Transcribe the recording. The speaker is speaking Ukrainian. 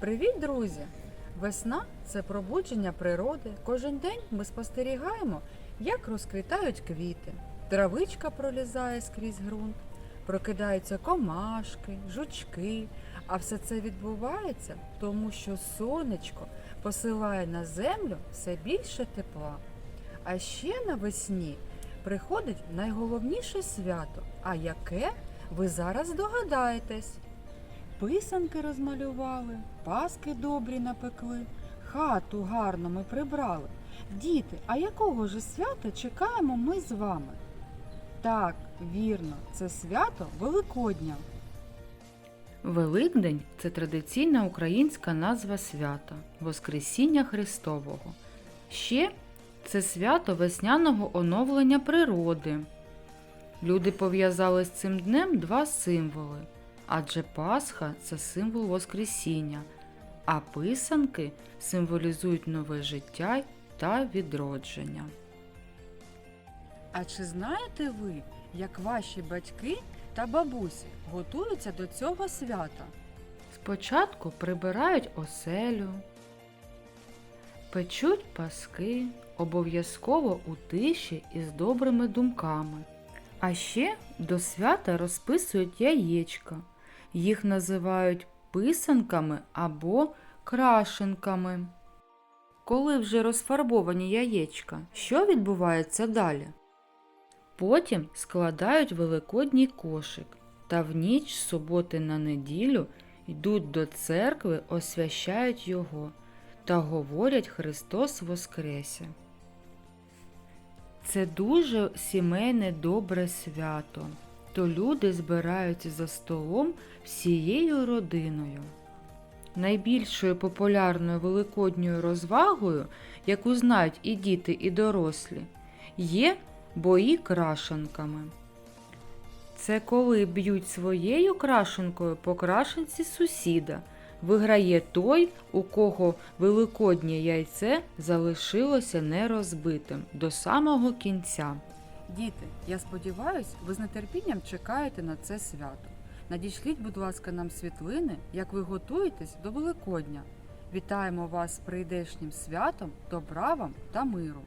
Привіт, друзі! Весна це пробудження природи. Кожен день ми спостерігаємо, як розквітають квіти. Травичка пролізає скрізь ґрунт, прокидаються комашки, жучки. А все це відбувається, тому що сонечко посилає на землю все більше тепла. А ще навесні приходить найголовніше свято. А яке ви зараз догадаєтесь? Писанки розмалювали, паски добрі напекли, хату гарно ми прибрали. Діти, а якого ж свята чекаємо ми з вами? Так, вірно, це свято Великодня. Великдень це традиційна українська назва свята Воскресіння Христового. Ще це свято весняного оновлення природи. Люди пов'язали з цим днем два символи, адже Пасха це символ Воскресіння, а писанки символізують нове життя та відродження. А чи знаєте ви, як ваші батьки та бабусі готуються до цього свята? Спочатку прибирають оселю, печуть паски, обов'язково у тиші і з добрими думками. А ще до свята розписують яєчка. Їх називають писанками або крашенками. Коли вже розфарбовані яєчка, що відбувається далі? Потім складають великодній кошик та в ніч з суботи на неділю йдуть до церкви, освящають його та говорять Христос Воскресе. Це дуже сімейне добре свято, то люди збираються за столом всією родиною. Найбільшою популярною великодньою розвагою, яку знають і діти, і дорослі, є бої крашенками. Це коли б'ють своєю крашенкою по крашенці сусіда. Виграє той, у кого великоднє яйце залишилося нерозбитим до самого кінця. Діти, я сподіваюся, ви з нетерпінням чекаєте на це свято. Надішліть, будь ласка, нам світлини, як ви готуєтесь до Великодня. Вітаємо вас з прийдешнім святом, добра вам та миру!